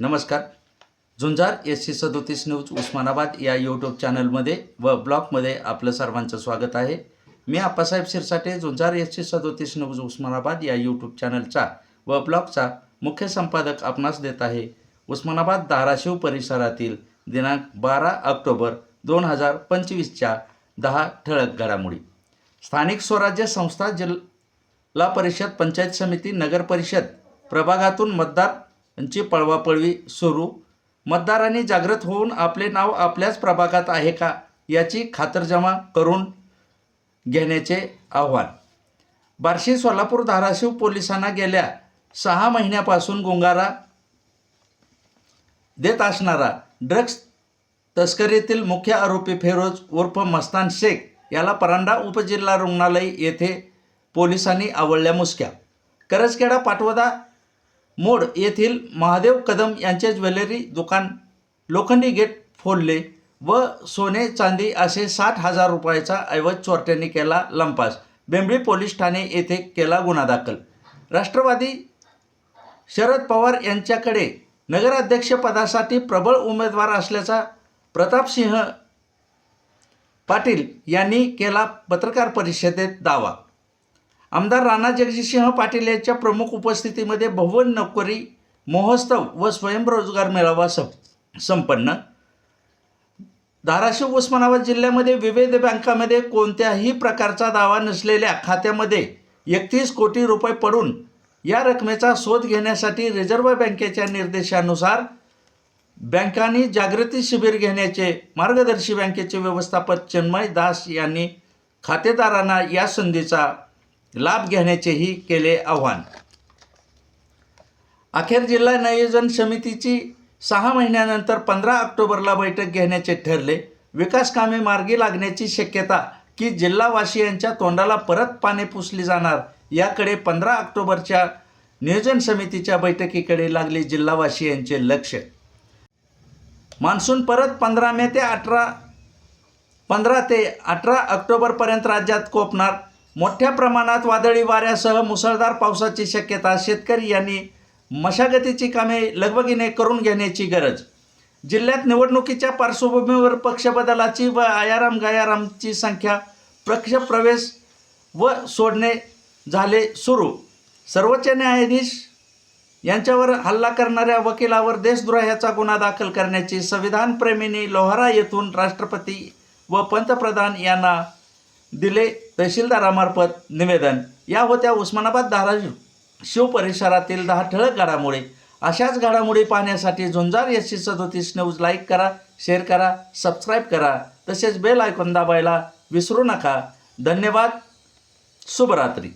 नमस्कार. Jhunjar S C सदोतीस news Osmanabad या यूट्यूब चॅनलमध्ये व ब्लॉगमध्ये आपलं सर्वांचं स्वागत आहे. मी आप्पासाहेब शिरसाटे झुंजार एस सी सदोतीस न्यूज उस्मानाबाद या यूट्यूब चॅनलचा व ब्लॉगचा मुख्य संपादक आपणास देत आहे. उस्मानाबाद धाराशिव परिसरातील दिनांक बारा ऑक्टोबर दोन हजार पंचवीसच्या दहा ठळक घडामोडी. स्थानिक स्वराज्य संस्था जिल्हा परिषद पंचायत समिती नगर परिषद प्रभागातून यांची पळवापळवी सुरू. मतदारांनी जागृत होऊन आपले नाव आपल्याच प्रभागात आहे का याची खातरजमा करून घेण्याचे आव्हान. बार्शी सोलापूर धाराशिव पोलिसांना गेल्या सहा महिन्यापासून गुंगारा देत असणारा ड्रग्स तस्करीतील मुख्य आरोपी फेरोज उर्फ मस्तान शेख याला परांडा उपजिल्हा रुग्णालय येथे पोलिसांनी आवळल्या मुसक्या. करजखेडा पाटवदा मोड येथील महादेव कदम यांचे ज्वेलरी दुकान लोखंडी गेट फोडले व सोने चांदी असे साठ हजार रुपयाचा ऐवज चोरट्यांनी केला लंपास. बेंबळी पोलीस ठाणे येथे केला गुन्हा दाखल. राष्ट्रवादी शरद पवार यांच्याकडे नगराध्यक्षपदासाठी प्रबळ उमेदवार असल्याचा प्रतापसिंह पाटील यांनी केला पत्रकार परिषदेत दावा. आमदार राणा जगजितसिंह पाटील यांच्या प्रमुख उपस्थितीमध्ये भवन नोकरी महोत्सव व स्वयंरोजगार मेळावा सं संपन्न. धाराशिव उस्मानाबाद जिल्ह्यामध्ये विविध बँकामध्ये कोणत्याही प्रकारचा दावा नसलेल्या खात्यामध्ये एकतीस कोटी रुपये पडून या रकमेचा शोध घेण्यासाठी रिझर्व्ह बँकेच्या निर्देशानुसार बँकांनी जागृती शिबिर घेण्याचे मार्गदर्शी बँकेचे व्यवस्थापक चिन्मय दास यांनी खातेदारांना या संधीचा लाभ घेण्याचेही केले आव्हान. अखेर जिल्हा नियोजन समितीची सहा महिन्यानंतर पंधरा ऑक्टोबरला बैठक घेण्याचे ठरले. विकास कामे मार्गी लागण्याची शक्यता की जिल्हावासियांच्या तोंडाला परत पाने पुसली जाणार याकडे पंधरा ऑक्टोबरच्या नियोजन समितीच्या बैठकीकडे लागले जिल्हावासियांचे लक्ष. मान्सून परत पंधरा मे ते अठरा पंधरा ते अठरा ऑक्टोबरपर्यंत राज्यात कोपणार. मोठ्या प्रमाणात वादळी वाऱ्यासह मुसळधार पावसाची शक्यता शेतकरी यांनी मशागतीची कामे लगबगीने करून घेण्याची गरज. जिल्ह्यात निवडणुकीच्या पार्श्वभूमीवर पक्षबदलाची व आयाराम गायारामची संख्या पक्ष प्रवेश व सोडणे झाले सुरू. सर्वोच्च न्यायाधीश यांच्यावर हल्ला करणाऱ्या वकिलावर देशद्रोहाचा गुन्हा दाखल करण्याची संविधानप्रेमींनी लोहारा येथून राष्ट्रपती व पंतप्रधान यांना दिले तहसीलदारामार्फत निवेदन. या होत्या उस्मानाबाद धाराशिव शिव परिसरातील दहा ठळक घडामोडी. अशाच घडामोडी पाहण्यासाठी झुंजार एस सी सदोतीस न्यूज लाईक करा शेअर करा सबस्क्राईब करा. तसेच बेल आयकॉन दाबायला विसरू नका. धन्यवाद. शुभरात्री.